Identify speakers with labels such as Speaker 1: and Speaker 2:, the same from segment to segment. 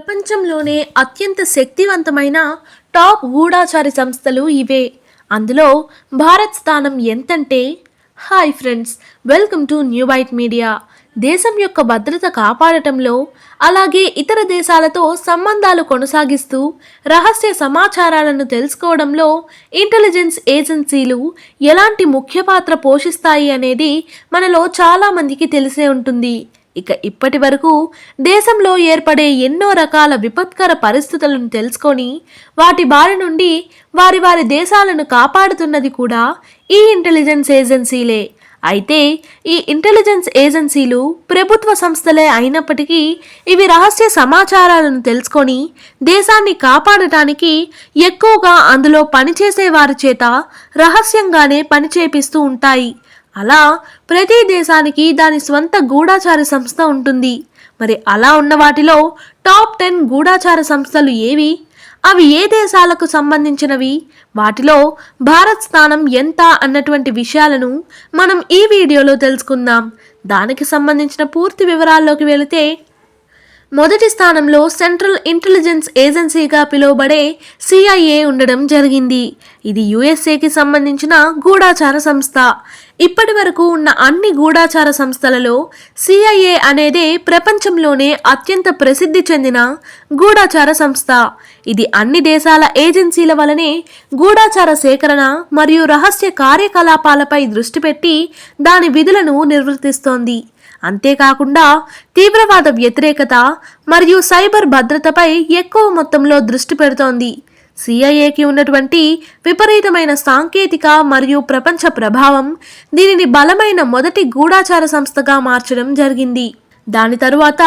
Speaker 1: ప్రపంచంలోనే అత్యంత శక్తివంతమైన టాప్ గూఢాచారి సంస్థలు ఇవే. అందులో భారత్ స్థానం ఎంతంటే hi friends welcome to new white media. దేశం యొక్క భద్రత కాపాడటంలో అలాగే ఇతర దేశాలతో సంబంధాలు కొనసాగిస్తూ రహస్య సమాచారాలను తెలుసుకోవడంలో ఇంటెలిజెన్స్ ఏజెన్సీలు ఎలాంటి ముఖ్య పాత్ర పోషిస్తాయి అనేది మనలో చాలామందికి తెలిసే ఉంటుంది. ఇక ఇప్పటి వరకు దేశంలో ఏర్పడే ఎన్నో రకాల విపత్కర పరిస్థితులను తెలుసుకొని వాటి బారి నుండి వారి వారి దేశాలను కాపాడుతున్నది కూడా ఈ ఇంటెలిజెన్స్ ఏజెన్సీలే. అయితే ఈ ఇంటెలిజెన్స్ ఏజెన్సీలు ప్రభుత్వ సంస్థలే అయినప్పటికీ ఇవి రహస్య సమాచారాలను తెలుసుకొని దేశాన్ని కాపాడటానికి ఎక్కువగా అందులో పనిచేసే వారి చేత రహస్యంగానే పనిచేపిస్తూ ఉంటాయి. అలా ప్రతి దేశానికి దాని స్వంత గూఢాచార సంస్థ ఉంటుంది. మరి అలా ఉన్న వాటిలో టాప్ టెన్ గూఢాచార సంస్థలు ఏవి? అవి ఏ దేశాలకు సంబంధించినవి? వాటిలో భారత్ స్థానం ఎంత అన్నటువంటి విషయాలను మనం ఈ వీడియోలో తెలుసుకుందాం. దానికి సంబంధించిన పూర్తి వివరాల్లోకి వెళితే మొదటి స్థానంలో సెంట్రల్ ఇంటెలిజెన్స్ ఏజెన్సీగా పిలువబడే సిఐఏ ఉండడం జరిగింది. ఇది యుఎస్ఏకి సంబంధించిన గూఢాచార సంస్థ. ఇప్పటి వరకు ఉన్న అన్ని గూఢాచార సంస్థలలో సిఐఏ అనేదే ప్రపంచంలోనే అత్యంత ప్రసిద్ధి చెందిన గూఢాచార సంస్థ. ఇది అన్ని దేశాల ఏజెన్సీల వలనే గూఢాచార సేకరణ మరియు రహస్య కార్యకలాపాలపై దృష్టి పెట్టి దాని విధులను నిర్వర్తిస్తోంది. అంతేకాకుండా తీవ్రవాద వ్యతిరేకత మరియు సైబర్ భద్రతపై ఎక్కువ మొత్తంలో దృష్టి పెడుతోంది. సిఐఏకి ఉన్నటువంటి విపరీతమైన సాంకేతిక మరియు ప్రపంచ ప్రభావం దీనిని బలమైన మొదటి గూఢాచార సంస్థగా మార్చడం జరిగింది. దాని తరువాత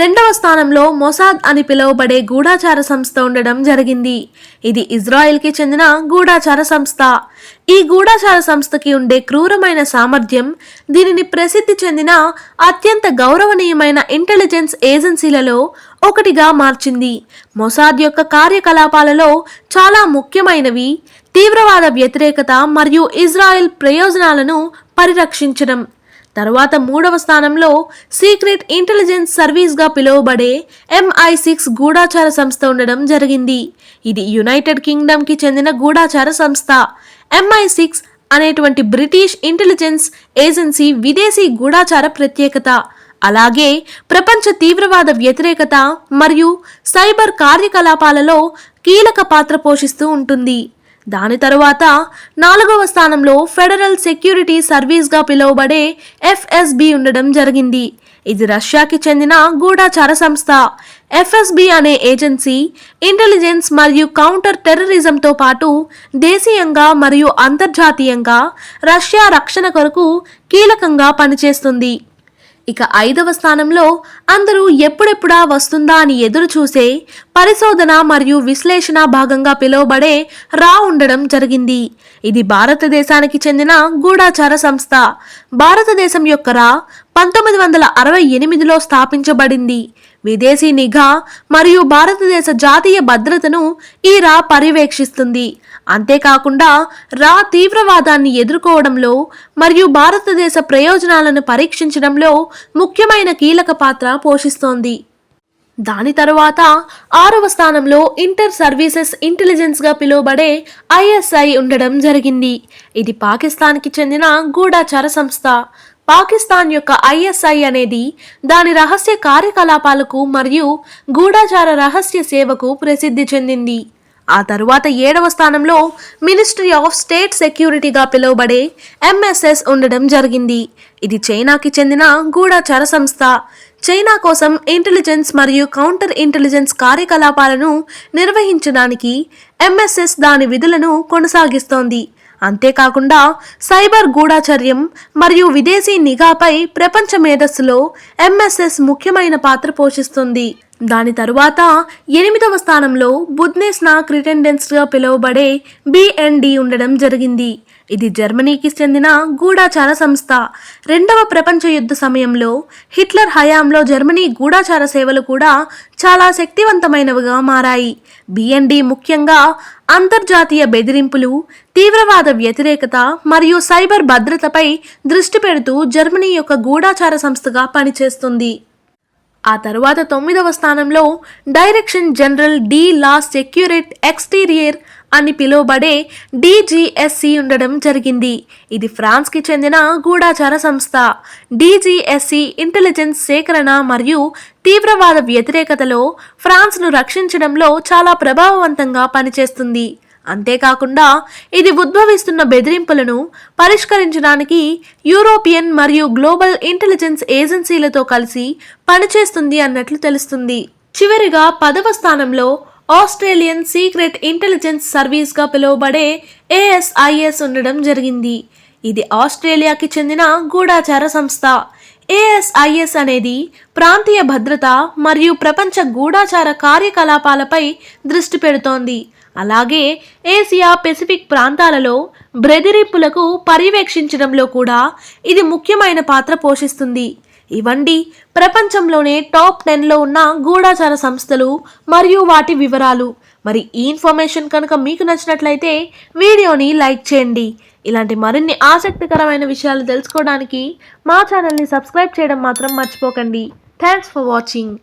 Speaker 1: రెండవ స్థానంలో మొసాద్ అని పిలువబడే గూఢాచార సంస్థ ఉండడం జరిగింది. ఇది ఇజ్రాయెల్కి చెందిన గూఢాచార సంస్థ. ఈ గూఢాచార సంస్థకి ఉండే క్రూరమైన సామర్థ్యం దీనిని ప్రసిద్ధి చెందిన అత్యంత గౌరవనీయమైన ఇంటెలిజెన్స్ ఏజెన్సీలలో ఒకటిగా మార్చింది. మొసాద్ యొక్క కార్యకలాపాలలో చాలా ముఖ్యమైనవి తీవ్రవాద వ్యతిరేకత మరియు ఇజ్రాయెల్ ప్రయోజనాలను పరిరక్షించడం. తరువాత మూడవ స్థానంలో సీక్రెట్ ఇంటెలిజెన్స్ సర్వీస్గా పిలువబడే ఎంఐ సిక్స్ గూఢాచార సంస్థ ఉండడం జరిగింది. ఇది యునైటెడ్ కింగ్డమ్కి చెందిన గూఢాచార సంస్థ. ఎంఐ సిక్స్ అనేటువంటి బ్రిటిష్ ఇంటెలిజెన్స్ ఏజెన్సీ విదేశీ గూఢాచార ప్రత్యేకత. అలాగే ప్రపంచ తీవ్రవాద వ్యతిరేకత మరియు సైబర్ కార్యకలాపాలలో కీలక పాత్ర పోషిస్తూ ఉంటుంది. దాని తరువాత నాలుగవ స్థానంలో ఫెడరల్ సెక్యూరిటీ సర్వీస్గా పిలువబడే ఎఫ్ఎస్బి ఉండడం జరిగింది. ఇది రష్యాకి చెందిన గూఢాచార సంస్థ. ఎఫ్ఎస్బి అనే ఏజెన్సీ ఇంటెలిజెన్స్ మరియు కౌంటర్ టెర్రరిజంతో పాటు దేశీయంగా మరియు అంతర్జాతీయంగా రష్యా రక్షణ కొరకు కీలకంగా పనిచేస్తుంది. ఇక ఐదవ స్థానంలో అందరూ ఎప్పుడెప్పుడా వస్తుందా అని ఎదురు చూసే పరిశోధన మరియు విశ్లేషణ భాగంగా పిలువబడే రా ఉండడం జరిగింది. ఇది భారతదేశానికి చెందిన గూఢాచార సంస్థ. భారతదేశం యొక్క రా పంతొమ్మిది వందల అరవై ఎనిమిదిలో స్థాపించబడింది. విదేశీ నిఘా మరియు భారతదేశ జాతీయ భద్రతను ఈ రా పర్యవేక్షిస్తుంది. అంతేకాకుండా రా తీవ్రవాదాన్ని ఎదుర్కోవడంలో మరియు భారతదేశ ప్రయోజనాలను పరీక్షించడంలో ముఖ్యమైన కీలక పాత్ర పోషిస్తోంది. దాని తరువాత ఆరవ స్థానంలో ఇంటర్ సర్వీసెస్ ఇంటెలిజెన్స్గా పిలువబడే ఐఎస్ఐ ఉండడం జరిగింది. ఇది పాకిస్తాన్కి చెందిన గూఢాచార సంస్థ. పాకిస్తాన్ యొక్క ఐఎస్ఐ అనేది దాని రహస్య కార్యకలాపాలకు మరియు గూఢాచార రహస్య సేవకు ప్రసిద్ధి చెందింది. ఆ తరువాత ఏడవ స్థానంలో మినిస్ట్రీ ఆఫ్ స్టేట్ సెక్యూరిటీగా పిలువబడే ఎంఎస్ఎస్ ఉండడం జరిగింది. ఇది చైనాకి చెందిన గూఢాచార సంస్థ. చైనా కోసం ఇంటెలిజెన్స్ మరియు కౌంటర్ ఇంటెలిజెన్స్ కార్యకలాపాలను నిర్వహించడానికి ఎంఎస్ఎస్ దాని విధులను కొనసాగిస్తోంది. అంతేకాకుండా సైబర్ గూఢాచర్యం మరియు విదేశీ నిఘాపై ప్రపంచ మేధస్సులో ఎంఎస్ఎస్ ముఖ్యమైన పాత్ర పోషిస్తుంది. దాని తరువాత ఎనిమిదవ స్థానంలో బుద్నెస్ నాక్ రిటెండెన్స్గా పిలువబడే బిఎన్డి ఉండడం జరిగింది. ఇది జర్మనీకి చెందిన గూఢాచార సంస్థ. రెండవ ప్రపంచ యుద్ధ సమయంలో హిట్లర్ హయాంలో జర్మనీ గూఢాచార సేవలు కూడా చాలా శక్తివంతమైనవిగా మారాయి. బిఎన్డి ముఖ్యంగా అంతర్జాతీయ బెదిరింపులు తీవ్రవాద వ్యతిరేకత మరియు సైబర్ భద్రతపై దృష్టి పెడుతూ జర్మనీ యొక్క గూఢాచార సంస్థగా పనిచేస్తుంది. ఆ తరువాత తొమ్మిదవ స్థానంలో Direction General de la Securite Exterieure అని పిలువబడే డిజిఎస్సి ఉండడం జరిగింది. ఇది ఫ్రాన్స్కి చెందిన గూఢాచార సంస్థ. డిజిఎస్సి ఇంటెలిజెన్స్ సేకరణ మరియు తీవ్రవాద వ్యతిరేకతలో ఫ్రాన్స్ను రక్షించడంలో చాలా ప్రభావవంతంగా పనిచేస్తుంది. అంతేకాకుండా ఇది ఉద్భవిస్తున్న బెదిరింపులను పరిష్కరించడానికి యూరోపియన్ మరియు గ్లోబల్ ఇంటెలిజెన్స్ ఏజెన్సీలతో కలిసి పనిచేస్తుంది అన్నట్లు తెలుస్తుంది. చివరిగా పదవ స్థానంలో ఆస్ట్రేలియన్ సీక్రెట్ ఇంటెలిజెన్స్ సర్వీస్గా పిలువబడే ఏఎస్ఐఎస్ ఉండడం జరిగింది. ఇది ఆస్ట్రేలియాకి చెందిన గూఢాచార సంస్థ. ఏఎస్ఐఎస్ అనేది ప్రాంతీయ భద్రత మరియు ప్రపంచ గూఢాచార కార్యకలాపాలపై దృష్టి పెడుతోంది. అలాగే ఏసియా పెసిఫిక్ ప్రాంతాలలో బ్రెదిరింపులకు పర్యవేక్షించడంలో కూడా ఇది ముఖ్యమైన పాత్ర పోషిస్తుంది. ఇవండి ప్రపంచంలోనే టాప్ టెన్లో ఉన్న గూఢాచార సంస్థలు మరియు వాటి వివరాలు. మరి ఈ ఇన్ఫర్మేషన్ కనుక మీకు నచ్చినట్లయితే వీడియోని లైక్ చేయండి. ఇలాంటి మరిన్ని ఆసక్తికరమైన విషయాలు తెలుసుకోవడానికి మా ఛానల్ని సబ్స్క్రైబ్ చేయడం మాత్రం మర్చిపోకండి. Thanks for watching.